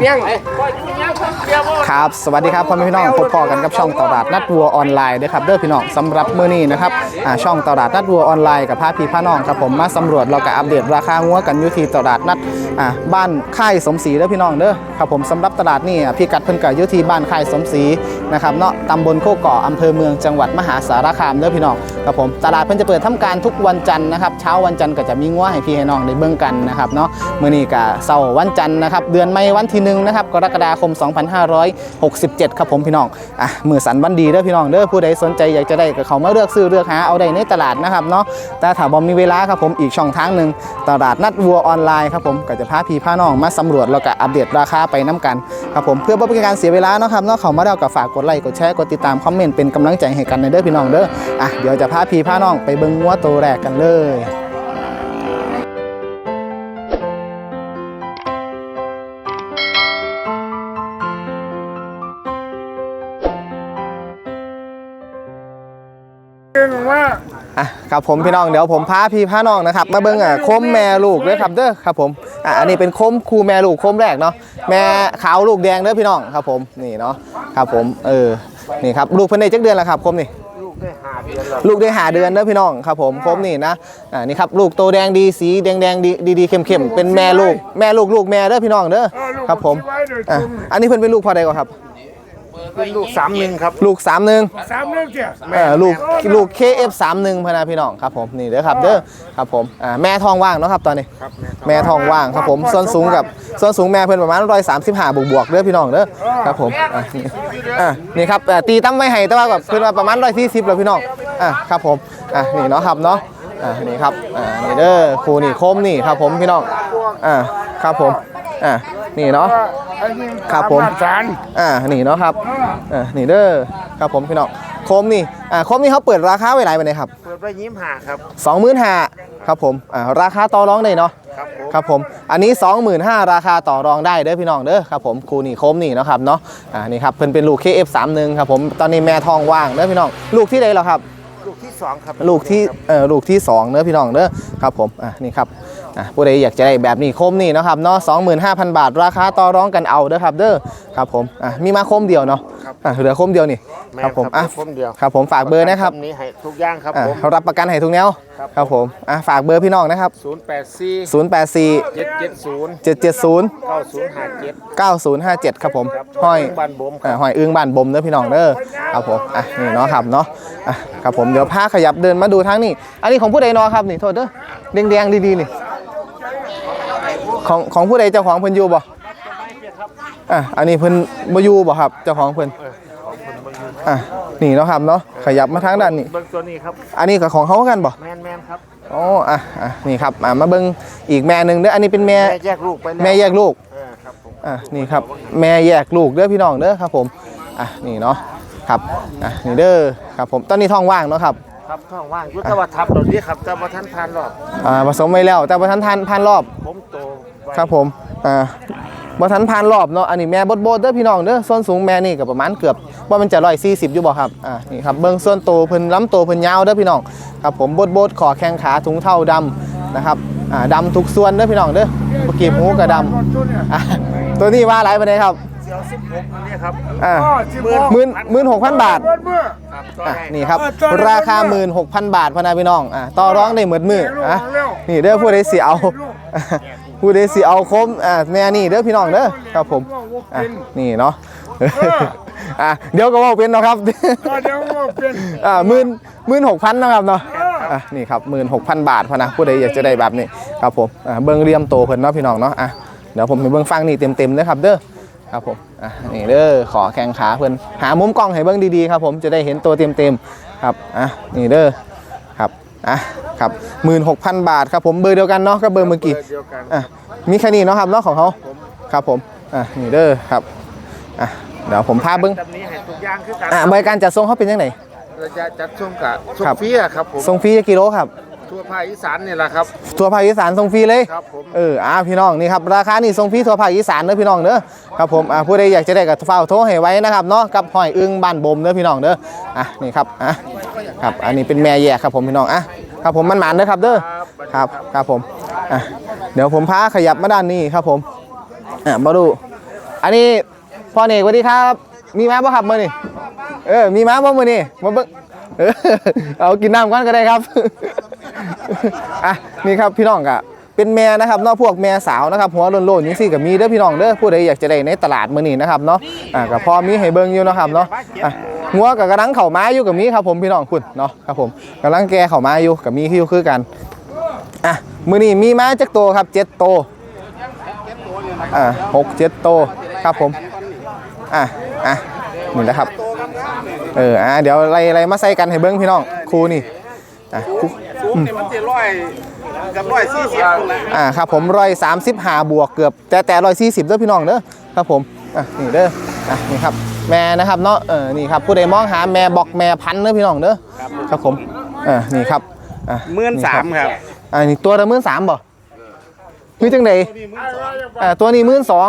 เพียงครับสวัสดีครับพ่อแม่พี่น้องพบพอกันกับช่องตลาดนัดวัวออนไลน์นะครับเด้อพี่น้องสำหรับมื้อนี้นะครับอ่าช่องตลาดนัดวัวออนไลน์กับพาพี่พาน้องครับผมมาสำรวจเราก็อัปเดตราคางัวกันอยู่ที่ตลาดนัดอ่าบ้านค่ายสมศรีเด้อพี่น้องเด้อครับผมสำหรับตลาดนี่อะพี่กัดเพิ่นก็อยู่ที่บ้านค่ายสมศรีนะครับเนาะตำบลโคกเกาะอำเภอเมืองจังหวัดมหาสารคามเด้อพี่น้องครับผมตลาดเพิ่นจะเปิดทำการทุกวันจันทร์นะครับเช้าวันจันทร์ก็จะมีงัวให้พี่ให้น้องได้เบิ่งกันนะครับเนาะมื้อนี้ก็เสาร์วันจันทร์นะครับเดือนไม่วันที่หนึ่งนะครับกรกฎาคม 2567 ครับผมพี่น้องอะมือสันวันดีเด้อพี่น้องเด้อผู้ใดสนใจอยากจะได้ก็เขามาเลือกซื้อเลือกหาเอาได้ในตลาดนะครับเนาะแต่ถ้าบ่มีเวลาครับผมอีกช่องทางหนึ่งตลาดนัดวัวออนไลน์ครับผมก็จะพาพี่พาน้องมาสำรวจแล้วก็อัปเดตราคาไปน้กันครับผมเพื่อบ่เป็นการเสียเวลาเนาะครับเนาะเขามาแล้วก็ฝากกดไลค์กดแชร์กดติดตามคอมเมนต์เป็นกำลังใจให้กันในเด้อพี่น้องเด้ออะเดี๋ยวจะพาพี่พาน้องไปเบิ่งงัวตัวแรกกันเลยเรื่องว่าอะครับผมพี่น้องเดี๋ยวผมพาพี่พาน้องนะครับ มาเบิ่งอะโคมแม่ลูกด้วยครับเด้อครับผม อะอันนี้เป็นโคมคูแม่ลูกโคมแรกเนาะแม่ขาวลูกแดงเด้อพี่น้องครับผมนี่เนาะครับผมเออนี่ครับลูกเพิ่นได้จักเดือนแล้วครับโคมนี่ลูกได้หาเดือนแล้วลูกได้หาเดือนเด้อพี่น้องครับผมโคมนี่นะอ่านี่ครับลูกโตแดงดีสีแดงแดงดีดีดีเข้มเข้มเป็นแม่ลูกแม่ลูกลูกแม่เด้อพี่น้องเด้อครับผมอะอันนี้เพิ่นเป็นลูกพอใดกว่าครับ เป็นลูกสามหนึ่งครับลูกสามหนึ่งสามเรื่องเกี่ยเออลูกลูก KF31 พะนะพี่น้องครับผมนี่เด้อครับเด้อครับผมอ่าแม่ทองว่างเนาะครับตอนนี้ครับแม่ทองว่างครับผมส่วนสูงกับส่วนสูงแม่เพิ่นประมาณ135บวกบวกๆเด้อพี่น้องเด้อครับผมอะนี่อะนี่ครับอะตีตั้มไว้ให้แต่ว่ากับเพิ่นว่าประมาณ140แล้วพี่น้องอะครับผมอะนี่เนาะครับเนาะอะนี่ครับอ่านี่เด้อครูนี่โคมนี่ครับผมพี่น้องอะครับผมอะนี่เนาะ ครับผมสารอ่านี่เนาะครับอ่านี่เด้อครับผมพี่น้องโคมนี่อ่าโคมนี่เขาเปิดราคาไว้หลายไปไหนครับเปิดไปยิ้มหาครับสองหมื่นห้าครับผมอ่าราคาต่อรองได้เนาะครับผมครับผมอันนี้ 25,000ราคาต่อรองได้เด้อพี่น้องเด้อครับผมครูนี่โคมนี่เนาะครับเนาะอ่านี่ครับเพิ่นเป็นลูก KF31 ครับผมตอนนี้แม่ทองว่างเด้อพี่น้องลูกที่ใดเหรอครับลูกที่สองครับลูกที่เอ่อลูกที่2เนื้อพี่น้องเด้อครับผมอะนี่ครับ อะผู้ใดอยากจะได้แบบนี้คมนี่นะครับเนาะ25,000บาท ราคาต่อรองกันเอาเด้อครับเด้อครับผมอะมีมาคมเดียวเนาะอะเหลือคมเดียวนี่แม่ครับผมอะผมเดียวครับผมฝากเบอร์นะครับนี้ให้ทุกอย่างครับอะผมรับประกันให้ทุกแนวครับครับผมอะฝากเบอร์พี่น้องนะครับศูนย์แปดสี่084เจ็ดเจ็ดศูนย์770เก้าศูนย์ห้าเจ็ด9057 ครับผมครับห้อยบ้านบ่มคอะรับหอยอึ้งบ้านบมเด้อพี่น้องเด้อครับผมอะนี่เนาะครับเนาะอะครับผมเดี๋ยวพาขยับเดินมาดูทางนี้ อันนี้ของผู้ใดเนาะครับนี่โทษเด้อแดงๆดีๆนี่ ของของผู้ใดเจ้าของเพิ่นอยู่บ่อะอันนี้เพิ่นบ่อยู่บ่ครับ เจ้าของเพิ่นอะนี่เนาะครับเนาะขยับมาทางด้านนี้เบิ้งตัวนี้ครับอันนี้ก็ของเขากันบ่แมนแมนครับอ๋ออะอะนี่ครับอะมาเบิ่งอีกแม่หนึงเด้ออันนี้เป็นแม่แม่แยกลูกไปแล้วแม่แยกลูกเออครับผมอะนี่ครับแม่แยกลูกเด้อพี่น้องเด้อครับผมอะนี่เนาะครับอะนี่เด้อครับผมตอนนี้ท้องว่างเนาะครับครับท้องว่างยุทธวัฒน์ทับตอนนี้ครับแต่ว่าท่านทานหรอกอ่าผสมไว้แล้วแต่บ่ทันทานผ่านรอบผมโตไว้ ครับผมอ่าบ่ทันผ่านรอบเนาะอันนี้แม่บดบดๆเด้อพี่น้องเด้อส่วนสูงแม่นี่ก็ประมาณเกือบว่ามันจะ140อยู่บ่ครับอ่านี่ครับเบิ่งส่วนโตวเพิ่นลำโตวเพิ่นยาวเด้อพี่น้องครับผมบดบดๆขอแข้งขาถุงเท้าดำนะครับอ่าดำทุกส่วนเด้อพี่น้องเด้อเมื่อกี้หมูก็ดำอะตัวนี้ว่าหลายปานใดครับเดี๋ยวสิบหกตัวนี้ครับอ่าหมื่นหมื่นหมื่นหกพันบาทครับก็อะได้นี่ครับราคา16,000บาทพะนาพี่น้องอะต่อร้องได้เหมือนมืออะนี่เด้อผู้ใดสิเอา ผู้ใดสิเอาคมอะแม่นี่เด้อพี่น้องเด้อครับผมอะนี่เนาะอะเดี๋ยวก็ว่าเป็นเนาะครับก็เดี๋ยวว่าเป็นอ่าหมื่นหมื่นหกพันนะครับเนาะอะนี่ครับหมื่นหกพันบาทพะนะผู้ใดอยากจะได้แบบนี้ครับผมอะเบิ้งเรียมโตเพิ่นเนาะพี่น้องเนาะอะเดี๋ยวผมไปเบิ้งฟังนี่เต็มๆเลยครับเด้อครับผมอะนี่เด้อขอแข้งขาเพิ่นหามุมกล้องให้เบิ้งดีๆครับผมจะได้เห็นตัวเต็มๆครับอะนี่เด้อครับ อะครับหมื่นหกพันบาทครับผมเบอร์เดียวกันเนาะก็เบอร์เมื่อกี้เดียวกันอะมีแค่นี้เนาะครับเนาะของเขาครับผมอะนี่เด้อครับอะเดี๋ยวผมพาเบิ้งแบบนี้ให้ทุกอย่างคือกันอะบริการจัดส่งเขาเป็นยังไงเราจะจัดส่งกับส่งครับฟรีอะครับผมส่งฟรีกิโลครับ ทั่วภาคอีสานนี่แหละครับทัวร์ภาคอีสานส่งฟรีเลยครับผมเอออ่าพี่น้องนี่ครับราคานี่ส่งฟรีทัวร์ภาคอีสานเด้อพี่น้องเด้อครับผมอ่าผู้ใดอยากจะได้กับฝ้ากโทรให้ไว้นะครับเนาะกับหอยอึ้งบ้านบมเด้อพี่น้องเด้ออะนี่ครับอะครับอันนี้เป็นแม่แยกครับผมพี่น้องอะครับผมมันหมานเด้อครับเด้อครับครับผมอะเดี๋ยวผมพาขยับมาด้านนี้ครับผมอะมาดู อันนี้พ่อเนกสวัสดีครับ มีม้าป่ะครับมื่อนี่เออมีม้าป่ะมื่อนี่มาเบิ่ง เอากินน้ำกันก็ได้ครับอะนี่ครับพี่น้องกะเป็นแม่นะครับเนาะพวกแม่สาวนะครับหัวโลนๆนี่สิกับมีเด้อพี่น้องเด้อผู้ใดอยากจะได้ในตลาดมื้อนี้นะครับเนาะอะก็พอมีให้เบิ่งอยู่นะครับเนาะอะงัวกับกระลังเข่าไมาอยู่กับมีครับผมพี่น้องคุณเนาะครับผมกำลังแกเข่าไมาอยู่กับมีคือคือกันอะมื้อนี้มีไม้จักโตวครับเจ็ดโตวอะหกเจ็ดโตวครับผมอะอะนี่แหละครับ เอออะเดี๋ยวไล่ไล่มาใส่กันให้เบิ่งพี่น้องครูนี่อะครูสูงนี่มันจะร้อยกับร้อยสี่สิบคนละอ่าครับผมร้อยสามสิบหาบวกเกือบแต่แต่ร้อยสี่สิบเด้อพี่น้องเด้อครับผมอะนี่เด้ออะนี่ครับแม่นะครับเนาะเออนี่ครับผู้ใดมองหาแม่บอกแม่พันธุ์เด้อพี่น้องเด้อครับผมเออนี่ครับอะหมื่นสามครับอ่านี่ตัวละหมื่นสามบ่คือจังไดอ่าตัวนี้หมื่นสอง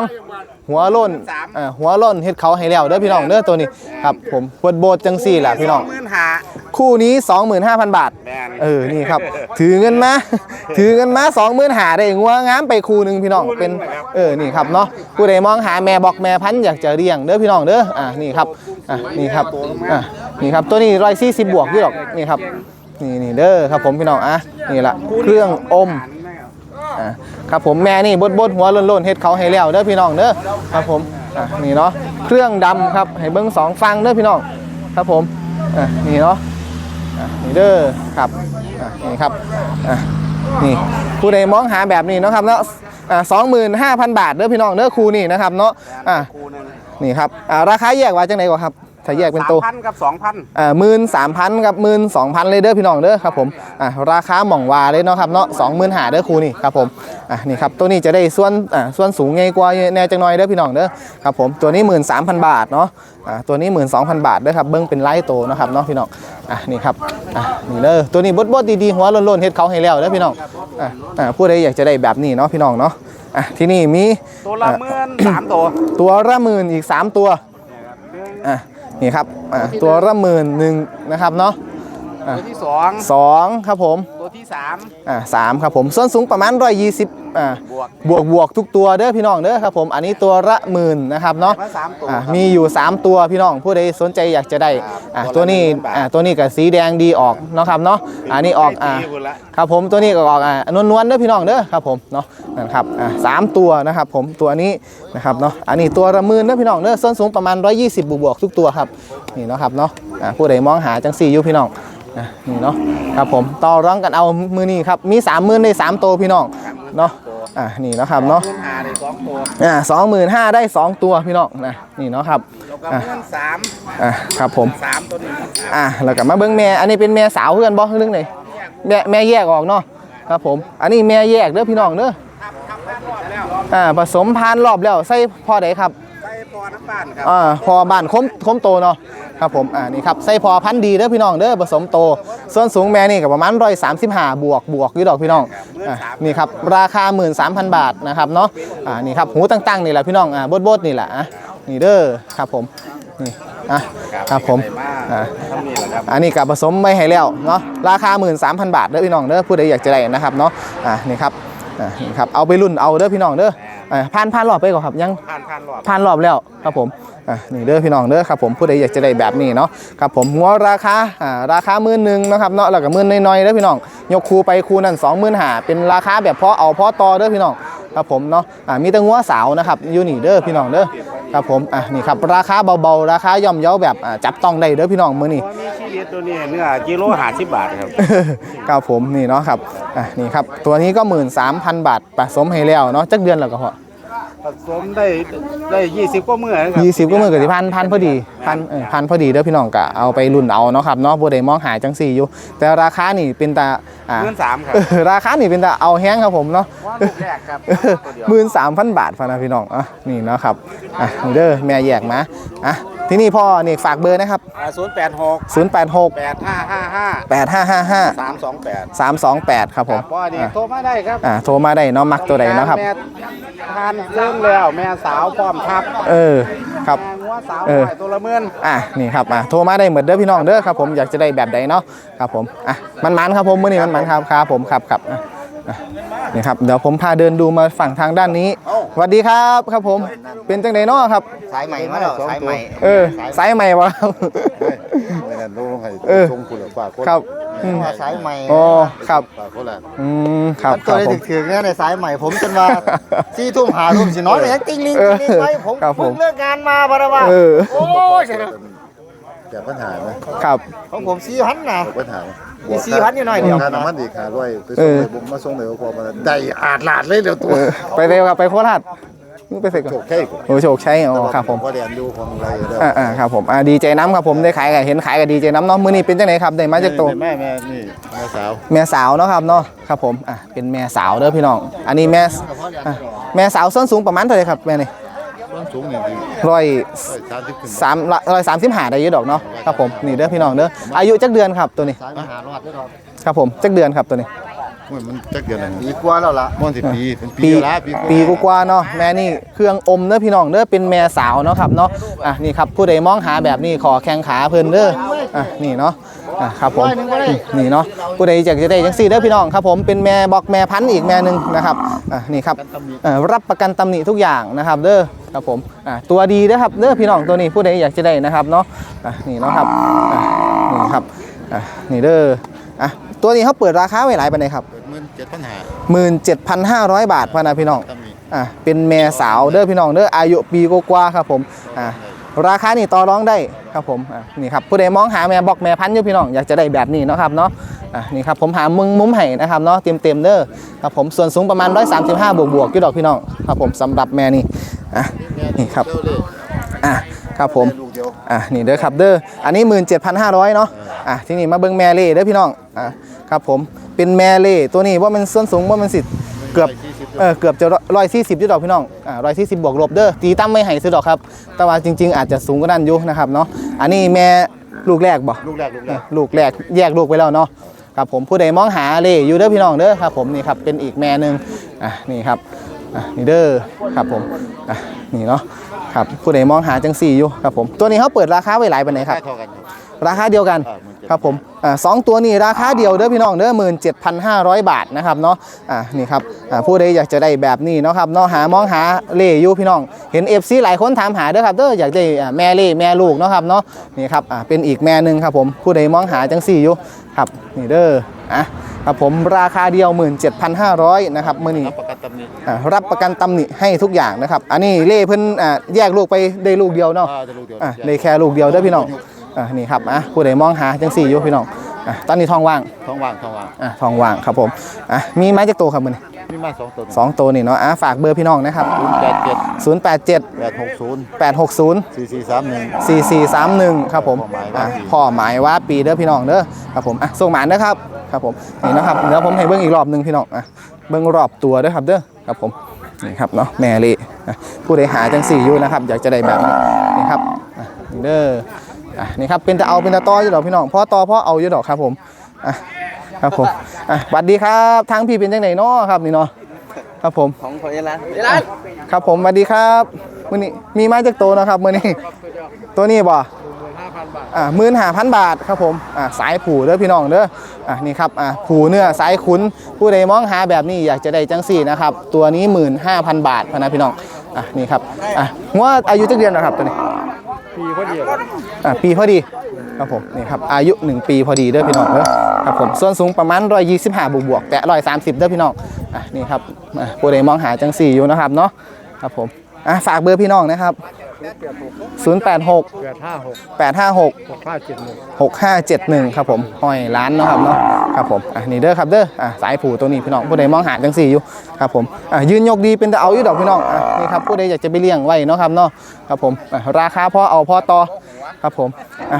หัวโล้นอ่าหัวโล้นเฮ็ดเขาให้แล้วเด้อพี่น้องเด้อตัวนี้ครับผมปวดโบดจังสี่แหละพี่น้องหมื่นห้าคู่นี้ 25,000 บาทแม่นเออนี่ครับ ถือเงินมา ถือเงินมาสองหมื่นหาได้งัวงามไปคู่หนึ่งพี่น้องเป็นเออนี่ครับเนาะผู้ใดมองหาแม่บอกแม่พันธุ์อยากจะเลี้ยงเด้อพี่น้องเด้ออ่านี่ครับอ่านี่ครับอ่านี่ครับตัวนี้ร้อยสี่สิบบวกอยู่หรอกนี่ครับนี่นี่เด้อครับผมพี่น้องอะนี่ละเครื่องอม อ่าครับผมแม่นี่บดบดหัวโล้นๆเฮ็ดเขาให้แล้วเด้อพี่น้องเด้อครับผมอะนี่เนาะเครื่องดำครับให้เบิ้งสองฟังเด้อพี่น้องครับผมอะนี่เนาะอะนี่เด้อครับอะนี่ครับอะนี่ผู้ใดมองหาแบบนี้เนาะครับเนาะสองหมื่นห้าพันบาทเด้อพี่น้องเด้อครูนี่นะครับเนาะอะนี่ครับอ่าราคาแยกว่าจังไหนก่อนครับ ถ้าแยกเป็นสามตัวพันกับสองพันอ่าหมื่นสามพันกับหมื่นสองพันเลยเด้อพี่น้องเด้อครับผมอ่าราคาหม่องวาเลยเนาะครับเนาะสองหมื่นหาเด้อครูนี่ครับผมอ่านี่ครับตัวนี้จะได้ส่วนอ่าส่วนสูงไงกว่าแน่จังน้อยเด้อพี่น้องเด้อครับผมตัวนี้หมื่นสามพันบาทเนาะอ่าตัวนี้หมื่นสองพันบาทเด้อครับเบิ้งเป็นไลท์โตนะครับเนาะพี่น้องอ่านี่ครับอ่านี่เด้อตัวนี้บดบดดีๆหัวโล้นๆเฮ็ดเขาให้แล้วเด้อพี่น้องอ่าอ่าผู้ใดอยากจะได้แบบนี้เนาะพี่น้องเนาะอะที่นี่มีตัวละหมื่นสามตัวตัวละหมื่นอีกสามตัวอะ นี่ครับตัวละหมื่นหนึ่งนะครับเนาะ ตัวที่สองสองครับผมตัวที่สามอ่าสามครับผมส่วนสูงประมาณร้อยยี่สิบอ่าบวกบวกบวกทุกตัวเด้อพี่น้องเด้อครับผมอันนี้ตัวละหมื่นนะครับเนาะมาสามตัวอ่าครับ มีอยู่ 3 ตัวพี่น้องผู้ใดสนใจอยากจะได้ครับอ่าตัตัววละนี้หมื่นบาท อ่าตัวนี้กับสีแดงดีออกเนาะครับเนาะอันนี้ออกอ่า ได้ปีหมดละครับผมตัวนี้ก็ออกอ่านวลๆเด้อพี่น้องเด้อครับผมเนาะนั่นครับอ่าสามตัวนะครับผมตัวนี้นะครับเนาะอันนี้ตัวละหมื่นเด้อพี่น้องเด้อส้นสูงประมาณ 120 บวกบวกๆทุกตัวครับนี่เนาะครับเนาะอ่าผู้ใดมองหาจังสี่อยู่พี่น้อง อะนี่เนาะครับผมต่อร้องกันเอามือนี้ครับมีสามหมื่นได้สามตัวพี่น้องเนาะอ่านี่เนาะครับเนาะหมื่นห้าได้สองตัวอ่าสองหมื่นห้าได้สองตัวพี่น้องนะนี่เนาะครับแล้วก็อะหมื่นสามอ่าครับผมสามตัวนี้อ่าแล้วก็มาเบิ้งแม่อันนี้เป็นแม่สาวเพื่อนบ่เรื่องไหนแม่แม่แยกออกเนาะครับผม อันนี้แม่แยกเด้อพี่น้องเด้อทับทับพันรอบแล้วอ่าผสมพานรอบแล้วใส่พ่อใดครับใส่ปอน้ำบ้านครับอ่าพอบ้านคมคมโตเนาะ ครับผมอ่านี่ครับใส่พอพันธุ์ดีเด้อพี่น้องเด้อผสมโต ส่วนสูงแม่นี่ก็ประมาณร้อยสามสิบห้าบวกบวกอยู่ดอกพี่น้องอ่านี่ครับราคา13,000บาทนะครับเนาะอ่านี่ครับหูตั้งๆนี่แหละพี่น้องอ่าบดๆนี่แหละอะนี่เด้อครับผมนี่อะครับผมได้อ่าทำนี่แหละครับอันนี้กับผสมไม่ให้แล้วเนาะราคา 13,000 บาทเด้อพี่น้องเด้อผู้ใดอยากจะได้นะครับเนาะอ่านี่ครับอ่านี่ครับเอาไปรุ่นเอาเด้อพี่น้องเด้ออ่าผ่านผ่านรอบไปก่อนครับยังผ่านผ่านรอบผ่านรอบแล้วครับผม อ่านี่เด้อพี่น้องเด้อครับผมผู้ใดอยากจะได้แบบนี้เนาะครับผมหัวราคาอ่าราคาหมื่นหนึ่งนะครับเนาะแล้วก็หมื่นน้อยๆเด้อพี่น้องยกคูไปคูนั่นสองหมื่นหาเป็นราคาแบบพอเอาพอต่อเด้อพี่น้องครับผมเนาะอ่ามีแต่งัวสาวนะครับอยู่นี่เด้อพี่น้องเด้อครับผมอ่านี่ครับราคาเบาๆราคาย่อมเยาแบบอ่าจับต้องได้เด้อพี่น้องมื้อนี้ตัวมีชีวิตตัวนี้เนื้อกิโลห้าสิบบาทครับ ครับผมนี่เนาะครับอะนี่ครับตัวนี้ก็ 13,000 บาทผสมให้แล้วเนาะจักเดือนแล้วก็พอ ผสมได้ได้ยี่สิบกว่ามื้อนะครัยี่สิบก็มือกับที่พันพันพอดีพันเออพันพอดีเด้อพี่น้องกะเอาไปรุ่นเอาเนาะครับเนาะบ่ได้มองหาจังสี่อยู่ แต่ราคานี่เป็นตาอ่าหมื่นสามครับ เออราคานี่เป็นตาเอาแห้งครับผมเนาะว่าลูกแรกครับตัวเดียว หมื่นสามพันบาทพะนะพี่น้องอะนี่เนาะครับอะนี่เด้อแม่แยกมาอะที่นี่พ่อนี่ฝากเบอร์นะครับ ศูนย์แปดหก086แปดห้าห้าห้า8555สามสองแปด328 ครับผมพ่อดีอะโทรมาได้ครับอะโทรมาได้เนาะมักตัวใดเนาะครับ แม่ทานเริ่มแล้วแม่สาวพร้อมทับเออครับ แม่งัวสาวเออ หน่อยตัวละหมื่น อะนี่ครับอะโทรมาได้เหมือนเด้อพี่น้องเด้อครับผมอยากจะได้แบบใดเนาะครับผมอะมันมันๆครับผมมื้อนี้มันมันๆครับครับผมครับครับอะอะ นี่ครับเดี๋ยวผมพาเดินดูมาฝั่งทางด้านนี้สวัสดีครับครับผมเป็นจังไดเนาะครับ สายใหม่มาแล้วสายใหม่เออสายใหม่วะครับไม่นั่นลงให้เออชงคุณหรือฝากคนครับอืมว่าสายใหม่อ๋อครับฝากคนละอืมครับมันคตัวรับได้ผมถึกถึกเนี่ยในสายใหม่ผมจนว่าสี่ทุ่มหาทุ่มสินอนเลยยังติ้งลิงเออติ้งลิงไว้ผมครับผมเพิ่งเลิกงานมาบาระว่าเออโอ้ยใช่ไหมแก้ปัญหาไหมครับของผมสี่พันนะแก้ปัญหา ไหมมีสี่พันอยู่หน่อยเดียวการน้ำมันอีกหาร้อยไปเอส่งอเลยผมมาส่งเลยพอมาได้อาดลาดเลยเดี๋ยวตัวเออไปเร็วครับไปโคราชไปเสร็จก่อนโชคแค่โอ้โชคชัยอ๋อครับผมพอเรียนอยู่ของอะไรเด้ออ่าอ่าครับผมอ่าดีใจน้ำครับผมได้ขายกับเห็นขายกับดีใจน้ำเนาะมื้อนี้เป็นจังไดครับได้มาจากโตแม่แม่นี่แม่สาวแม่สาวเนาะครับเนาะครับผมอะเป็นแม่สาวเด้อพี่น้อง อันนี้แม่อะแม่สาวส้นสูงประมาณเท่าไหร่ครับแม่นี่ต้น สูงนี่ดีร้อยสามสิบขึ้นสามร้อยสามสิบห้าได้เยอะดอกเนาะครับผมนี่เด้อพี่น้องเด้ออายุจักเดือนครับตัวนี้สายมหารอดด้วยหรอกครับผมจักเดือนครับตัวนี้มันมันจักเดือนอะไรดีกว่าแล้วล่ะมันสิปีเป็นปีปีละปีกว่าๆเนาะแม่นี่เครื่องอมเด้อพี่น้องเด้อเป็นแม่สาวเนาะครับเนาะอะนี่ครับผู้ใดมองหาแบบนี้ขอแข้งขาเพิ่นเด้ออะนี่เนาะ อะครับผมนี่เนาะผู้ใดอยากจะได้จังซี่เด้อพี่น้องครับผมเป็นแม่บอกแม่พันธุ์อีกแม่หนึงนะครับอะนี่ครับเอ่อรับประกันตำหนิทุกอย่างนะครับเด้อครับผมอะตัวดีเด้อครับเด้อพี่น้องตัวนี้ผู้ใดอยากจะได้นะครับเนาะอะนี่เนาะครับอะนี่ครับอะนี่เด้ออะตัวนี้เขาเปิดราคาไว้หลายปานใดครับหมื่นเจ็ดปัญหา17,500 บาทพะนะพี่น้อง ตำหนิ อะเป็นแม่สาวเด้อพี่น้องเด้ออายุปีกว่าๆครับผมอะ ราคานี่ต่อรองได้ครับผมนี่ครับผู้ใดมองหาแม่บอกแม่พันธุ์อยู่พี่น้องอยากจะได้แบบนี้เนาะครับเนาะนี่ครับผมหามึงมุ้มให้นะครับเนาะเต็มเต็มๆเด้อครับผมส่วนสูงประมาณ 135 บวกบวกๆอยู่ดอกพี่น้องครับผมสำหรับแม่นี่อะนี่ครับอะครับผมอะนี่เด้อครับเด้ออันนี้ 17,500เนาะอะที่นี้มาเบิ่งแม่เล่เด้อพี่น้องอะครับผมเป็นแม่เล่ตัวนี้ว่ามันส่วนสูงว่ามันสิทธ เกือบเออเกือบจะร้อยสี่สิบอยู่ดอกพี่น้องอ่าร้อยสี่สิบบวกลบเด้อตีตั้มไม่ให้ซื้อดอกครับ แต่ว่าจริง ๆ อาจจะสูงกว่านั้นอยู่นะครับเนาะอันนี้แม่ลูกแรกบ่ลูกแรกลูกแรเอกอลูกแรกแยกลูกไปแล้วเนาะครับผมผู้ใดมองหาเล่อยู่เด้อพี่น้องเด้อครับผมนี่ครับเป็นอีกแม่หนึ่งอะนี่ครับอะนี่เด้อครับผมอะนี่เนาะครับผู้ใดมองหาจังสี่อยู่ครับผมตัวนี้เขาเปิดราคาไว้หลายปานไหนครับเท่ากันค รับราคาเดียวกันอ่า17,500ครับผมอ่าสองตัวนี้ราคาเดียวเด้อพี่น้องเด้อหมื่นเจ็ดพันห้าร้อยบาทนะครับเนาะอ่านี่ครับอ่าผู้ใดอยากจะได้แบบนี้เนาะครับเนาะหามองหาเล่อยู่พี่น้อง เห็นเอฟซีหลายคนถามหาเด้อครับเด้ออยากได้อ่าแม่เล่แม่ลูกเนาะครับเนาะนี่ครับอ่าเป็นอีกแม่หนึ่งครับผมผู้ใดมองหาจังสี่อยู่ครับนี่เด้ออะครับผมราคาเดียว 17,500นะครับมื้อนี้รับประกันตำหนิอ่ารับประกันตำหนิให้ทุกอย่างนะครับ อันนี้เล่เพิ่นอ่าแยกลูกไปได้ลูกเดียวเนาะอ่าจะลูกเดียวอะได้แค่ลูกเดียวเด้อพี่น้อง อะนี่ครับอะผู้ใดมองหาจังสี่อยู่พี่น้องอะตอนนี้ทองว่างท้องว่างท้องว่างอะทองว่างครับผมอะมีไม้จักโตวครับมือนี้มีมาสองตัวสองตัวนี่เนาะอะฝากเบอร์พี่น้องนะครับศูนย์แปดเจ็ด087แปดหกศูนย์860สี่สี่สามหนึ่ง4431ครับผมพ่อหมายว่าอะปีพ่อหมายว่าปีเด้อพี่น้องเด้อครับผมอะส่งหมานเด้อครับครับผมนี่นะครับเดี๋ยวผมให้เบิ้งอีกรอบหนึงพี่น้องอะเบิ้งรอบตัวเด้อครับเด้อครับผมนี่ครับเนาะแม่เละอะผู้ใดหาจังสี่อยู่นะครับ อยากจะได้แบบนี้นี่ครับอะนี่เด้อ อะนี่ครับเป็นจะเอาเป็นจะต่ออยู่ดอกพี่น้องพ่อต่อพ่อเอาอยู่ดอกครับผมอะครับผมอะสวัสดีครับทางพี่เป็นจังไหนเนาะครับนี่เนาะครับผมของคนเอลันเอลันครับผมสวัสดีครับมื้อนี้มีไม้จากโตนะครับมื้อนี้ตัวนี้บ่อ่าหมื่นห้าพันบาทครับผมอ่าสายผูเด้อพี่น้องเด้ออ่านี่ครับอ่าผูเนื้อสายขุนผู้ใดมองหาแบบนี้อยากจะได้จังสี่นะครับตัวนี้หมื่นห้าพันบาทพะนะพี่น้องอะนี่ครับอะงวดอายุจักเดือนนะครับตัวนี้ ปีพอดีอ่าปีพอดีครับผมนี่ครับอายุ 1 ปีพอดีเด้อพี่น้องเด้อครับผมส่วนสูงประมาณ125บวกบวกแต่130เด้อพี่น้องอะนี่ครับอะผู้ใดมองหาจังสี่อยู่นะครับเนาะครับผมอะฝากเบอร์พี่น้องนะครับ 086 856 6571 ครับผมห้อยร้านเนาะครับเนาะครับผมอะนี่เด้อครับเด้ออะสายผูตัวนี้พี่น้องผู้ใดมองหาจังสี่อยู่ครับผมอะยืนยกดีเป็นตะเอาอยู่ดอกพี่น้องอะนี่ครับผู้ใดอยากจะไปเลี้ยงไว้เนาะครับเนาะครับผมอะราคาพอเอาพอต่อครับผมอะ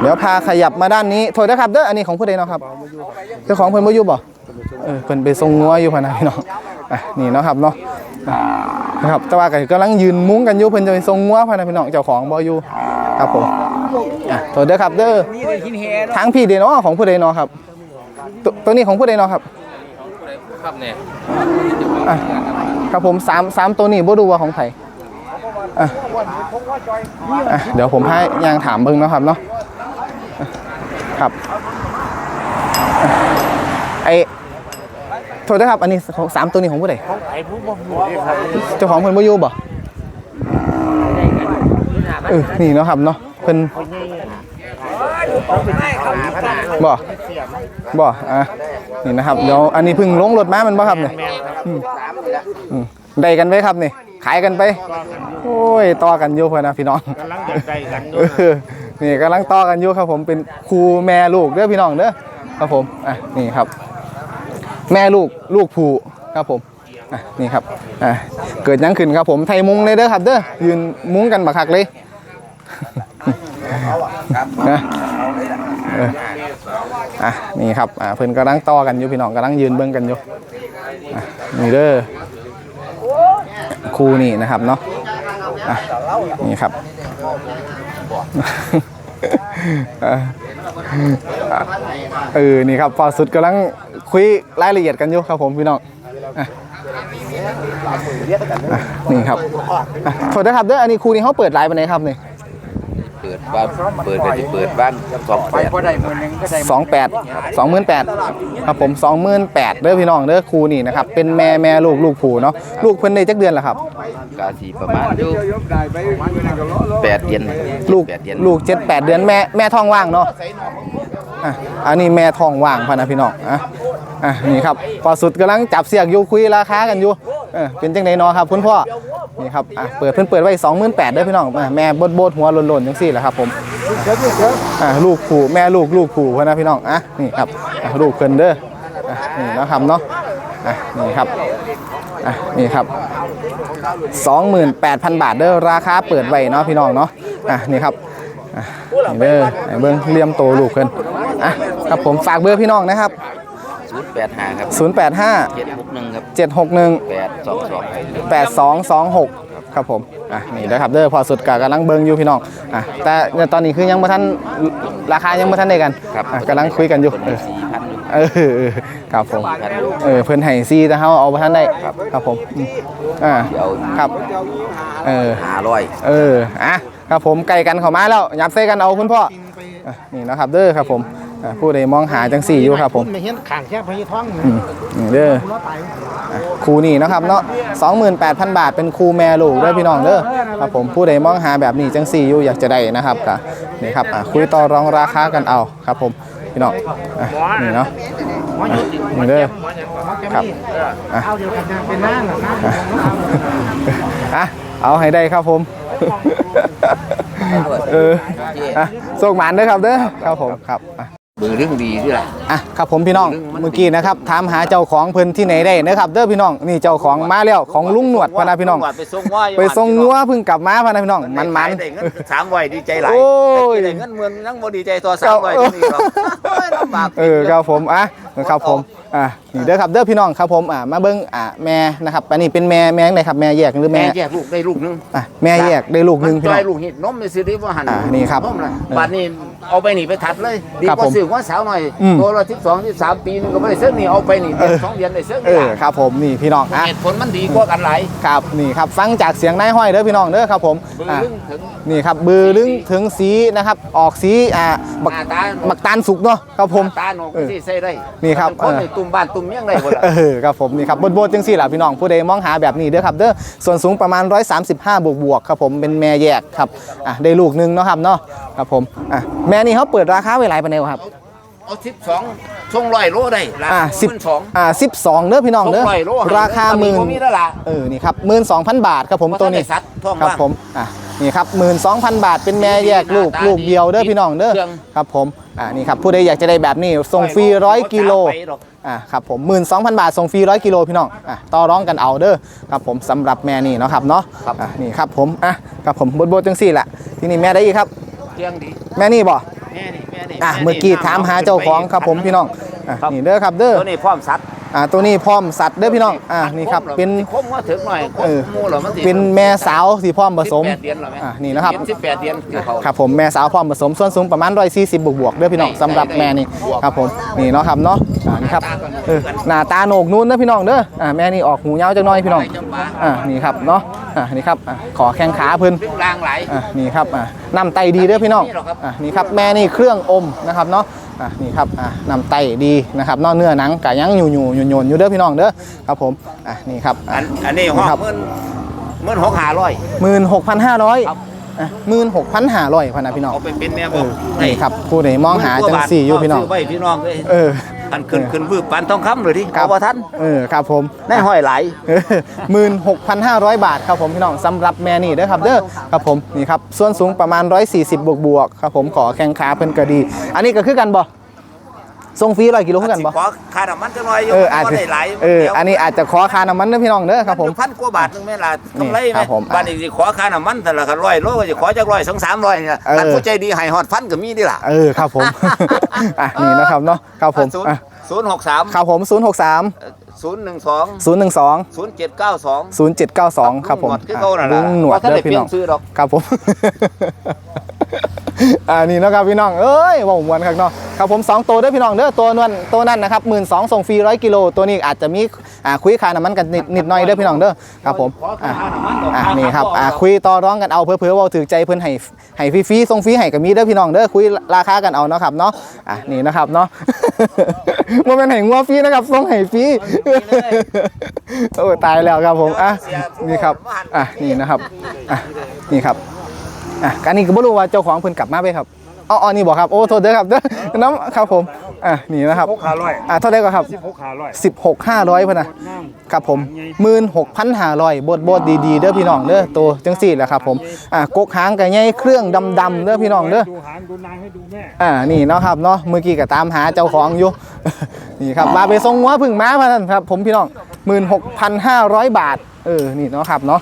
เดี๋ยวพาขยับมาด้านนี้โทษนะครับเด้ออันนี้ของผู้ใดเนาะครับเจ้าของเพิ่นบ่อยู่บ่เออเพิ่นไปทรงงัวอยู่พะนะพี่น้องอะนี่เนาะครับเนาะอะ นะครับแต่ว่าก็กำลังยืนมุ้งกันอยู่เพิ่นจะไปทรงงัวพะนะพี่น้องเจ้าของบ่อยู่ครับผมอะโทษเด้อครับเด้อทางพี่เดเนาะของผู้ใดเนาะครับตัวตัวนี้ของผู้ใดเนาะครับครับเนี่ยอะครับผมสามสามตัวนี้บ่ดูว่าของไผอะอะเดี๋ยวผมให้ยางถามเบิ่งเนาะครับเนาะอะครับอะไอ โทษนะครับ อันนี้ของสามตัวนี้ของผู้ใดไอ้ผู้บ่ฮู้นี่ครับเจ้าของเพิ่นบ่อยู่บ่เออนี่เนาะครับเนาะเพิ่นบ่บ่อะนี่นะครับเดี๋ยวอันนี้เพิ่งลงรถมามันบ่ครับเนี่ยอืมอืมได้กันไปครับนี่ขายกันไป โอ้ยต่อกันอยู่เพิ่นนะพี่น้องกำลังจะได้กันอยู่เออนี่กำลังต่อกันอยู่ครับผมเป็นครูแม่ลูกเด้อพี่น้องเด้อครับผมอะนี่ครับ แม่ลูกลูกผูครับผมอะนี่ครับอะเกิดยังขึ้นครับผมไทยมุงเลยเด้อครับเด้อยืนมุงกันบักคักเลยนะอะนี่ครับอะเพิ่นกำลังต่อกันอยู่พี่น้องกำลังยืนเบิ่งกันอยู่อะนี่เด้อครูนี่นะครับเนาะอะนี่ครับเออนี่ครับพอสุดกำลัง คุยรายละเอียดกันอยู่ครับผมพี่น้องอะอะนี่ครับอะโทษนะครับเด้ออันนี้ครูนี่เขาเปิดไลน์ไปไหนครับนี่เปิดบ้านเปิดไปที่เปิดบ้านสองแปดบ่ได้มื้อนึงก็ได้สองแปดสองหมื่นแปดครับผมสองหมื่นแปดเด้อพี่น้องเด้อครูนี่นะครับเป็นแม่แม่ลูกลูกผูเนาะลูกเพิ่นได้จักเดือนแล้วครับ กาสีประมาณอยู่แปดเดือนลูกแปดเดือนลูกเจ็ดแปดเดือนแม่แม่ท้องว่างเนาะอะอันนี้แม่ท้องว่างพะนะพี่น้องอะ อะนี่ครับพอสุดกำลังจับเสียกอยู่คุยราคากันอยู่เออเป็นจังไดเนาะครับคุณพ่อนี่ครับอะเปิดเพิ่นเปิดไว้สองหมื่นแปดเด้พี่น้องแม่บดบดหัวหล่นๆจังซี่แหละครับผมอะลูกผูแม่ลูกลูกผูพะนะพี่น้องอะนี่ครับอะลูกเพิ่นเด้ออะนี่นะครับเนาะอะนี่ครับอะนี่ครับ 28,000 บาทเด้อราคาเปิดไว้เนาะพี่น้องเนาะอะนี่ครับอะนี่เด้อไหนเบิ้งเลี่ยมโตลูกเพิ่นอะครับผมฝากเบอร์พี่น้องนะครับ ศูนย์แปดห้าครับ085เจ็ดหกหนึ่งครับ761 แปดสองสอง8226 ครับผม อะ นี่นะครับเด้อพอสุดกะกำลังเบิ้งอยู่พี่น้อง อะ แต่เนี่ยตอนนี้คือยังบ่ทันราคายังบ่ทันได้กันครับอะกำลังคุยกันอยู่คนเออสี่พันอยู่เออเออครับผม พันอยู่เออเพิ่นให้ซีแต่เฮาเอาบ่ทันได้ ครับผมอืมอ่า เดี๋ยวครับ เออ หาร้อยเออ อะ ครับผมไก่กันเข้ามาแล้ว ยับใส่กันเอาคุณพ่ออะนี่นะครับเด้อครับผม อะผู้ใดมองหาจังสี่อยู่ครับผมไม่เห็นข้างแค่พญท้องอืมนี่เด้ออะครูนี่นะครับเนาะ28,000 บาทเป็นครูแม่ลูกเด้อพี่น้องเด้อครับผมผู้ใดมองหาแบบนี้จังสี่อยู่อยากจะได้นะครับกะนี่ครับอะคุยต่อรองราคากันเอาครับผมพี่น้องอะนี่เนาะอะนี่เด้อ ครับอะเอาเดียวกันเป็นนั่งนะอะเอาให้ได้ครับผม เอออะส่งหมานเด้อครับเด้อครับผมครับอะ เบอร์เรื่องดีที่ไร อะครับผมพี่น้องเมื่อกี้นะครับถามหาเจ้าของเพิ่นที่ไหนได้นะครับเด้อพี่น้องนี่เจ้าของมาแล้วของลุงหนวดพะนะพี่น้อง ไปส่งว่าไปส่งงัวเพิ่งกลับมาพะนะพี่น้องมันมันได้เงินสามวัยดีใจหลายโอ้ยได้เงินเมืองนั่งบ่ดีใจตัวสามวัยที่นี่หรอกโอ้ยลำบากเออครับผมอะครับผม อะนี่เด้อครับเด้อพี่น้องครับผมอะมาเบิ่งอะแม่นะครับอันนี้เป็นแม่แม่ไหนครับแม่แยกหรือแม่แม่แยกลูกได้ลูกนึงอะแม่แยกได้ลูกหนึงพี่น้อได้งลูกหิดนมในซื้อที่ว่าหันอ่านี่ครับนมน่ะบัดนี้เอาไปนี่ไปทัดเลยดีครับกว่าผมซื้อว่าสาวหน่อยอืม ตัวละสิบสองสิบสามปีนึงก็ไม่ได้ซื้อนี่เอาไปนี่เดือนสองเดือนได้ซื้อเอนี่อครับผมนี่พี่น้องอะ เหตุผลมันดีกว่ากันหลายครับนี่ครับฟังจากเสียงนายห้อยเด้อพี่น้องเด้อครับผมเบิ่งอะลึงถึง นี่ครับบือลึงถึงสีนะครับออกสีอ่าบักหน้าตา บักตาลสุกเนาะครับผม ตาหนกที่ใส่ได้นี่ครับเป็นคนในตุ่มบ้านตุ่มเมี่ยงได้หมดละเออครับผมนี่ครับบดบดจังสี่ล่ะพี่น้องผู้ใดมองหาแบบนี้เด้อครับเด้อส่วนสูงประมาณ 135 บวกบวกๆครับผมเป็นแม่แยกครับอะได้ลูกหนึงเนาะครับเนาะครับผมอะแม่นี่เขาเปิดราคาไว้หลายปานใดวะครับเอาสิบสองช่วงร้อยโลได้ราอ่าคาสิบสองอ่าสิบสองเด้อพี่น้องช่วเด้องร้อยโลราคาหมื่นตมีแล้วล่ะเออนี่ครับหมื่นสองพันบาทครับผมตัวนี้เพราะถ้าได้สัตว์ท้องครับว่างผมอะ นี่ครับหมื่นสองพันบาทเป็นแม่แยกลูกหน้าตาลูกเดียวเด้อดีพี่น้องเด้อเครื่องครับผมอ่านี่ครับผู้ใดอยากจะได้แบบนี้ส่งฟรีร้อยกิโลไปหรอกอ่าครับผมหมื่นสองพันบาทส่งฟรีร้อยกิโลพี่น้องอะต่อร้องกันเอาเด้อครับผมสำหรับแม่นี่เนาะครับเนาะครับอะนี่ครับผมอะครับผมบดบดจังสี่แหละที่นี่แม่ได้อีกครับ เที่ยงดีแม่นี่บ่แม่นี่แม่นี่อะแนี่เมื่อกี้ถามหาเจ้าของครับผมพี่น้องอะครับนี่เด้อครับเด้อตัวนี้พร้อมสัตว์อ่าตัวนี้พร้อมสัตว์เด้อพี่น้องอ่านี่ครับเป็นคมว่าถึงหน่อยคมเออหมูเหรอมันสิเป็นแม่สาวที่พร้อมผสมสิบแปดเดือนเหรอแม่อ่านี่นะครับสิบแปดเดือนคือเขาครับผมแม่สาวพร้อมผสมส่วนสูงประมาณ140บวกบวกๆเด้อพี่น้องได้สำหรับได้แม่นี่บวกครับผมนี่เนาะครับเนาะอ่านี่ครับหน้าตาก็เหมือนกันเออหน้าตาโหนกนู้นเด้อพี่น้องเด้ออ่าแม่นี่ออกหูยาวจังน้อยพี่น้องไปจังหวะอ่านี่ครับเนาะ อ่านี่ครับอ่าขอแข้งขาเพิ่นเป็นรางไหลายอ่านี่ครับอ่าน้ำไตดีเด้อพี่น้องนี่หรอครับ อ่านี่ครับแม่นี่เครื่องอมนะครับเนาะอะนี่ครับอะนำไตดีนะครับนอกเนื้อหนังกะยังอยู่อยู่อยู่อยู่เด้อพี่น้องเด้อครับผมอะนี่ครับอันอันนี้ห้องครับ เมื่นเมื่นหกหาร้อย หมื่นหกพันห้าร้อยครับอะหมื่นหกพันห้าร้อยพะนะพี่น้องเอาไปเป็นแม่บเออกอนี่ครับผู้ใดมองหาจังสี่อยู่พี่น้อง ซื้ไว้พี่น้องเลยเออ อันขึ้นขึ้นวืบปันทองคำเลยดิครัเอาบบ่ทันเออครับผมได้ห้อยหลายหมื่นหกพันห้าร้อยบาทครับผมพี่น้องสำหรับแม่นี่เด้อครับเด้อครับผมนี่ครับส่วนสูงประมาณ 140 บวกบวกๆครับผมขอแข้งขาเพิ่นก็ดี อันนี้ก็คือกันบ่ ส่งฟรีร้อยกิโลคือกันบ่ขอค่าน้ำมันจังหน่อยอยู่เอออาจจะบ่ได้หลายเอออันนี้อาจจะขอค่าน้ำมันเด้อพี่น้องเด้อครับผมพันกว่าบาทหนึงแม่ล่ะนี่กำไรคไหมรับผมบ้านนี้สิขอค่าน้ำมันแต่ละคันร้อยโลก็จะขอจักร้อยสองสามร้อยเนี่ยเอออัอันผู้ใจดีให้ฮอดพันก็มีดิล่ะเออครับผมอะนี่นะครับเนาะครับผมศูนย์อะศูนย์หกสามครับผม063 ศูนย์หนึ่งสอง012 ศูนย์เจ็ดเก้าสอง 0792 ครับผมลุงหนวดคือเขาน่ะลุล่ะงหนวดว่าถ้าเด้ได้อเปพี่ลี่ยน้นองซื้อดอก ครับผมอ่านี่เนาะครับพี่น้อง เอ้ยว่าผมมวนครับเนาะครับผม 2 ตัวเด้อพี่น้องเด้อตัวนั้นตัวนั้นนะครับหมื่นสองส่งฟรีร้อยกิโลตัวนี้อาจจะมีอ่าคุยค่าน้ำมันกันนิดนิดหน่อยเด้อพี่น้องเด้อครับผมอ่าอ่านี่ครับอ่าคุยต่อร้องกันเอาเพื่อเพื่อเว่าถือใจเพิ่นให้ให้ฟรีๆส่งฟรีให้ก็มีเด้อพี่น้องเด้อคุยราคากันเอาเนาะครับเนาะอะนี่นะครับเนาะว่าเป็นให้งัวฟรีนะครับส่งให้ฟรีโอ้ตายแล้วครับผมอะนี่ครับอะนี่นะครับอะนี่ครับอะการนี้ก็บ่รู้ว่าเจ้าของเพิ่นกลับมาไปครับอ๋ออ๋อนี่บอกครับโอ้โทษเด้อครับเด้อน้ำครับผม อะนี่นะครับหกห้าร้อยอะเท่าไหร่ก็ครับหกห้าร้อย16 500พุ่นน่ะน้ครับผม16,500บดบดดีๆเด้อพี่น้องเด้อตัวจังซี่แหละครับผมอะกกหางก็ใหญ่เครื่องดำๆเด้อพี่น้องเด้อ ดูหางดูนางให้ดูแม่อ่า นี่เนาะครับเนาะ เมื่อกี้ก็ตามหาเจ้าของอยู่ นี่ครับมาไปทรงหัวพึ่งม้ามาท่านครับ ผมพี่น้อง 16,500 บาท เออ นี่เนาะครับเนาะ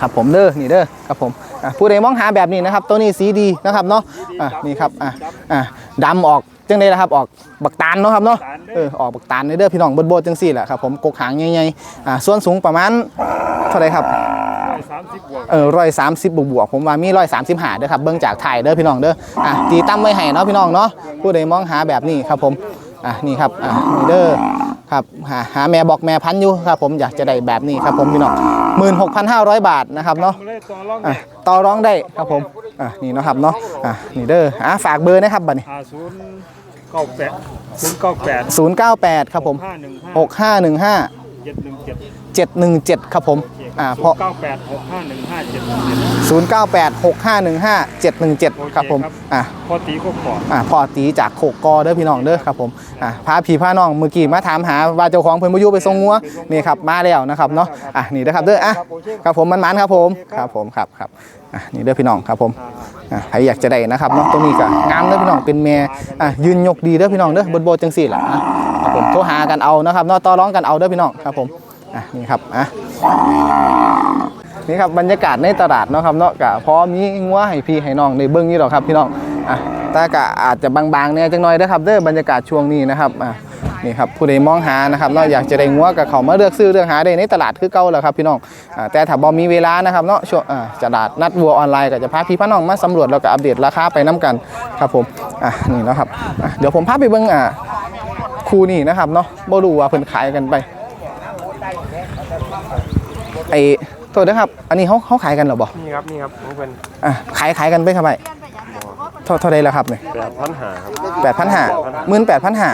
ครับผมเด้อ นี่เด้อ ครับผม อะผู้ใดมองหาแบบนี้นะครับ ตัวนี้สีดีนะครับเนาะ อะนี่ครับ อะ อะดำออก จังไดล่ะครับออกบักตาลเนาะครับเนาะเออออกบักตาลเด้อพี่น้องบดๆจังซี่แหละครับผมกกหางใหญ่ๆอะส่วนสูงประมาณเท่าไหร่ครับสามสิบบวกเออร้อยสามสิบบวกบวกๆผมว่ามีร้อยสามสิบหาเด้อครับเบื้องจากถ่ายเด้อพี่น้องเด้ออะตีตั้มไว้ให้เนาะพี่น้องเนาะผู้ใดมองหาแบบนี้ครับผมอะนี่ครับอะนี่เด้อครับหาหาแม่บอกแม่พันธุ์อยู่ครับผมอยากจะได้แบบนี้ครับผมพี่น้องหมื่นหกพันห้าร้อยบาทนะครับเนาะมาเลยต่อรองอะต่อร้องได้ครับผม อะนี่เนาะครับเนาะอะนี่เด้ออะฝากเบอร์นะครับบัดนี้หาศูนย์เก้าแปดศูนย์เก้าแปดศูนย์เก้าแปดครับผม ห้าหนึ่งห้าหกห้าหนึ่งห้าเจ็ดหนึ่งเจ็ด เจ็ดหนึ่งเจ็ดครับผมอ่าเพราะเก้าแปดหกห้าหนึ่งห้าเจ็ดหนึ่งเจ็ดศูนย์เก้าแปดหกห้าหนึ่งห้าเจ็ดหนึ่งเจ็ดครับผมอะพอตีก็ปอดอ่าพ่อตีจากโคกกอเด้อพี่น้องเด้อครับผมอ่าพาพี่พาน้องเมื่อกี้มาถามหาว่าเจ้าของเพิ่นบ่อยู่ไปส่งงัวนี่ครับมาแล้วนะครับเนาะอะนี่เด้อครับเด้ออะครับผมมันๆครับผมครับผมครับครับอะนี่เด้อพี่น้องครับผมอะใครอยากจะได้นะครับเนาะตรงนี้ก็งามเด้อพี่น้องเป็นแม่อะยืนยกดีเด้อพี่น้องเด้อบนโบจังซี่ล่ะอะครับผมโทรหากันเอานะครับเนาะต่อร้องกันเอาเด้อพี่น้องครับผม อะนี่ครับอะนี่ครับบรรยากาศในตลาดเนาะครับเนาะกะพร้อมมีงัวให้พี่ให้น้องในเบื้องนี้หรอกครับพี่น้องอะแต่กะอาจจะบางๆเนี่ยจังหน่อยนะครับเด้อบรรยากาศช่วงนี้นะครับอะนี่ครับผู้ใดมองหานะครับเนาะอยากจะได้งัวกับเขามาเลือกซื้อเลือกหาได้ในตลาดคือเก่าแหล้วครับพี่น้องอะแต่ถ้าบ่มีเวลานะครับเนาะช่วงอะตลาดนัดวัวออนไลน์ก็จะพาพี่พาน้องมาสำรวจแล้วก็อัปเดตราคาไปน้กันครับผมอะนี่นะครับอะเดี๋ยวผมพาไปเบิ่งอะคู่นี้นะครับเนาะบ่รู้ว่าเพิ่นขายกันไป ไอ้โทษนะครับ อันนี้เขาเขาขายกันเหรอบ่นี่ครับนี่ครับผมเป็นอะขายขายกันไปครับไปเท่าเท่าไรแล้วครับเนี่ยแปดพันหาครับแปดพันห้าหมื่นแปดพันห้า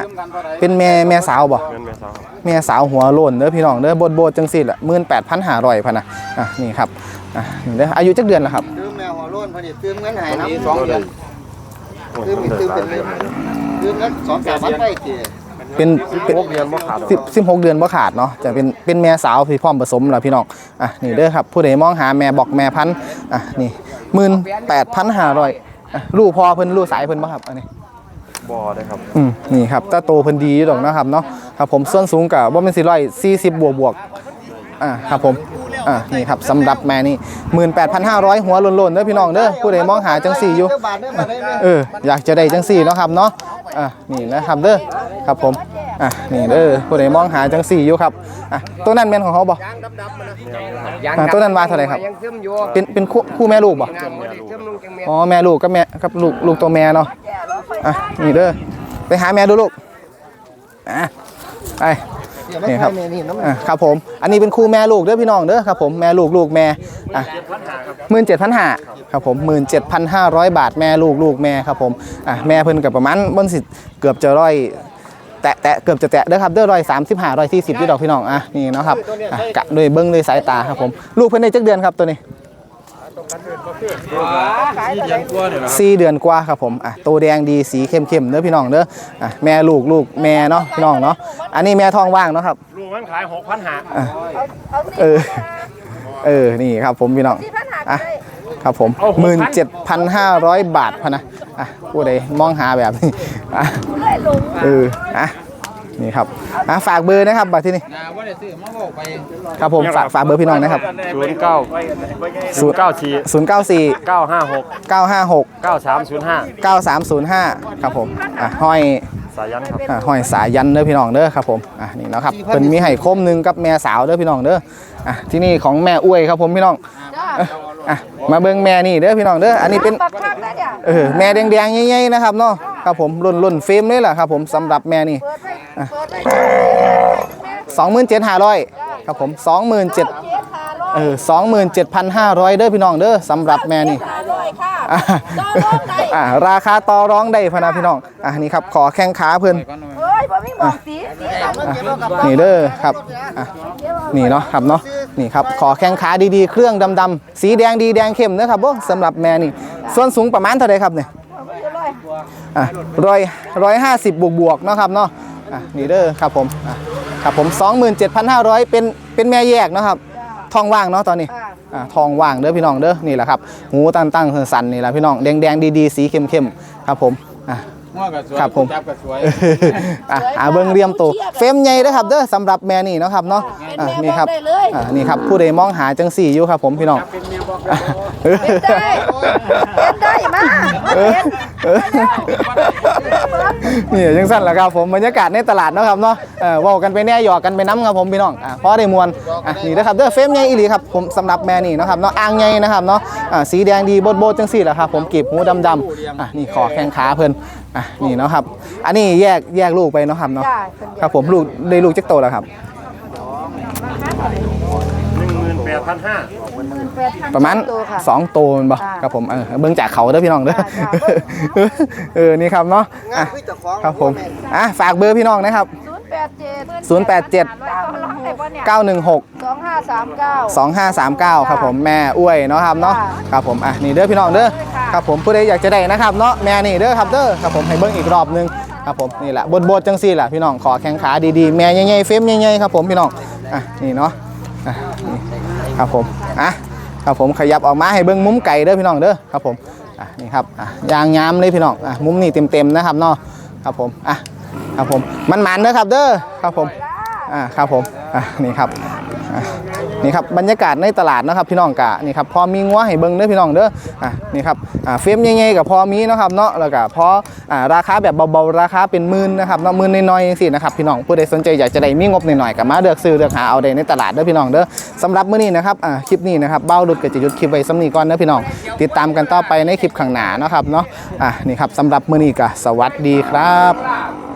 เป็นแม่แม่สาวบ่เงินแม่สาวแม่สาวหัวโลนเด้อพี่น้องเด้อโบดโบดจังสิล่ะหมื่นแปดพันห้าร้อยพันนะอะนี่ครับอะนี่เด้ออายุจักเดือนแล้วครับตื้มแมวหัวโล้นพอดีตื้มเงินหายน้สองเดือนำตื้มอีกตื้มเป็นเลยตื้มเงินสองสามพันไปที เป็นเป็นพวกเรียนบ่ขาดสิบสิบหกเดือนบ่ขาดเนาะจะเป็นเป็นแม่สาวที่พร้อมผสมแล้วพี่น้องอะนี่เด้อครับผู้ใดมองหาแม่บอกแม่พันธุ์อะนี่หมื่นแปดพันห้าร้อยอะลูกพอเพิ่นลูกสายเพิ่นบ่ครับอันนี้บ่อได้ครับอืมนี่ครับตาโตเพิ่นดีอยู่ดอกนะครับเนาะครับผมส่วนสูงกับว่าเป็นสี่ร้อยสี่สิบบวกบวกๆอ่าครับผม อ่านี่ครับสำหรับแม่นี่หมื่นแปดพันห้าร้อยหัวโลนๆเด้อพี่น้องเด้อผู้ใดมองหาจังสี่อยู่บาทได้บาทได้ไหมเอออยากจะได้จังสี่เนาะครับเนาะอะนี่นะครับเด้อครับผมอะนี่เด้อผู้ใดมองหาจังสี่อยู่ครับอะตัวนั้นแม่นของเขาบ่อะตัวนั้นว่าเท่าไหร่ครับ ยังซึมอยู่เป็นเป็นคู่คู่แม่ลูกบ่ซึมลงจังเมียอ๋อแม่ลูกกับแม่กับลูกลูกตัวแม่เนาะอะนี่เด้อไปหาแม่ดูลูกอะไป นี่ครับแม่นี่น้ำอะครับผม อันนี้เป็นคู่แม่ลูกเด้อพี่น้องเด้อครับผมแม่ลูกลูกแม่อะหมื่นเจ็ดพันห้าครับผมหมื่นเจ็ดพันห้าร้อยบาทแม่ลูกลูกแม่ครับผมอะแม่เพิ่นกับประมาณบนสิเกือบจะร้อยแตะแตะเกือบจะแตะเด้อครับเด้อร้อยสามสิบห้าร้อยสี่สิบที่ดอกพี่น้องอะนี่เนาะครับอะกะด้วยเบิ้งด้วยสายตาครับผมลูกเพิ่นได้จักเดือนครับตัวนี้ สี่เดือนกว่าครับผมอะตัวแดงดีสีเข้มๆเด้อพี่น้องเด้ออะแม่ลูกลูกแม่เนาะพี่น้องเนาะอันนี้แม่ท้องว่างเนาะครับลูกมันขายหกพันหาเออเออนี่ครับผมพี่น้องอะครับผมหมื่นเจ็ดพันห้าร้อยบาทพะนะอะผู้ใดมองหาแบบนี้อะเอออะ นี่ครับอะฝากเบอร์นะครับบัตรที่นี่ครับผมฝากฝากเบอร์พี่น้องนะครับ ศูนย์เก้าศูนย์เก้าสี่0 9 4 เก้าห้าหก9 5 6 เก้าสามศูนย์ห้า9 3 0 5 ครับผมอะห้อยสายันครับ อะห้อยสายยันเด้อพี่น้องเด้อครับผมอะนี่เนาะครับเพิ่นมีไห่คมหนึงกับแม่สาวเด้อพี่น้องเด้ออะที่นี่ของแม่อ้วยครับผมพี่น้องอะอะมาเบิ่งแม่นี่เด้อพี่น้องเด้ออันนี้เป็น ปักคักได้เนี่ย เออแม่แดงๆใหญ่ๆนะครับเนาะ ครับผมรุ่นรุ่นเฟรมเลยล่ะครับผมสำหรับแม่นี่เปิดไปเปิดไป27,500ครับผม27,000เจ็ดขาร้อยเออ27,500เด้อพี่น้องเด้อสำหรับแม่นี่ขาร้อยค่ะอะต่อรองได้อะราคาต่อร้องได้พะนะพี่น้องอะนี่ครับขอแข้งขาเพิ่นเฮ้ยบ่มีหมอกสีสีสันอะนี่เด้อครับอะนี่เนาะครับเนาะนี่ครับขอแข้งขาดีๆ เครื่องดำๆสีแดงดีแดงเข้มเด้อครับบ่สำหรับแม่นี่ ส่วนสูงประมาณเท่าไหร่ครับเนี่ยร้ อยอะร้อยร้อยห้าสิบบวกบวกๆเนาะครับเนาะอะนี่เด้อครับผมอะครับผม27,500เป็นเป็นแม่แยกเนาะครับทองว่างเนาะตอนนี้อะทองว่างเด้อพี่น้องเด้อนี่แหละครับหูตั้งตั้งๆสันๆนี่แหละพี่น้องแดงแดงๆดีๆสีเข้มๆครับผมอะง้อกับสวยครับผมจับกับสวยอะอะเบิ้งเรียมโตเฟรมใหญ่เด้อครับเด้อสำหรับแม่นี่เนาะครับเนาะอะนี่ครับอะนี่ครับผู้ใดมองหาจังสี่อยู่ครับผมพี่น้องอะเออเป็นได้เป็นได้มาเออเออ นี่ยังสั้นแหละครับผมบรรยากาศในตลาดเนาะครับเนาะเออเว่ากันไปแน่หยอกกันไปน้ำครับผมพี่น้องอะพอได้มวนอะนี่นะครับเด้อเฟรมใหญ่อีหลีครับผมสำหรับแม่นี่เนาะครับเนาะอ่างใหญ่นะครับเนาะอะสีแดงดีโบดโบดจังสี่แหละครับผมกีบหูดำๆอะนี่ขอแข้งขาเพิ่นอะนี่เนาะครับ อันนี้แยกแยกลูกไปเนาะครับเนาะจ้าครับผมลูกได้ลูกจักโตแล้วครับหนึ่งหมื่นแปดพันห้า ประมาณ2โตแมันบ่ครับผมเออเบิ่งจากเขาเด้อพี่น้องเด้อเออนี่ครับเนาะอะครับผมอะฝากเบอร์พี่น้องนะครับ ศูนย์แปดเจ็ด087เก้าหนึ่งหก916 สองห้าสามเก้า 2539 ครับผมแม่อ้วยเนาะครับเนาะจ้าครับผมอะนี่เด้อพี่น้องเด้อค่ะ ครับผมผู้ใดอยากจะได้นะครับเนาะแม่นี่เด้อครับเด้อครับผมให้เบิ่งอีกรอบหนึงครับผมนี่แหละบดบดจังซี่แหละพี่น้องขอแข้งขาดีๆแม่ใหญ่ๆเฟรมใหญ่ๆครับผมพี่น้องอะนี่เนาะอะนี่ครับผมอะ ครับผมขยับออกมาให้เบิ้งมุมไก่เด้อพี่น้องเด้อครับผมอะนี่ครับอะยางงามเลยพี่น้องอะมุมนี่เต็มๆนะครับเนาะครับผมอะครับผมมันหมันเด้อครับเด้อครับผมอ่าครับผมอะนี่ครับอะ นี่ครับบรรยากาศในตลาดนะครับพี่น้องกะนี่ครับพอมีงัวให้เบิ่งเด้อพี่น้องเด้ออะนี่ครับอ่าเฟรมใหญ่ๆกับพอมีนะครับเนาะแล้วก็พออ่าราคาแบบเบาๆราคาเป็นหมื่นนะครับเนาะหมื่นน้อยๆสินะครับพี่น้องผู้ใดสนใจอยากจะได้มีงบหน่อยๆก็มาเลือกซื้อเลือกหาเอาได้ในตลาดเด้อพี่น้องเด้อสำหรับมื้อนี้นะครับอ่าคลิปนี้นะครับเบ้าดุดก็จะหยุดคลิปไว้สำนีก่อนเด้อพี่น้อง ติดตามกันต่อไปในคลิปข้างหน้านะครับเนาะอะนี่ครับสำหรับมื้อนี้ก็สวัสดีครับ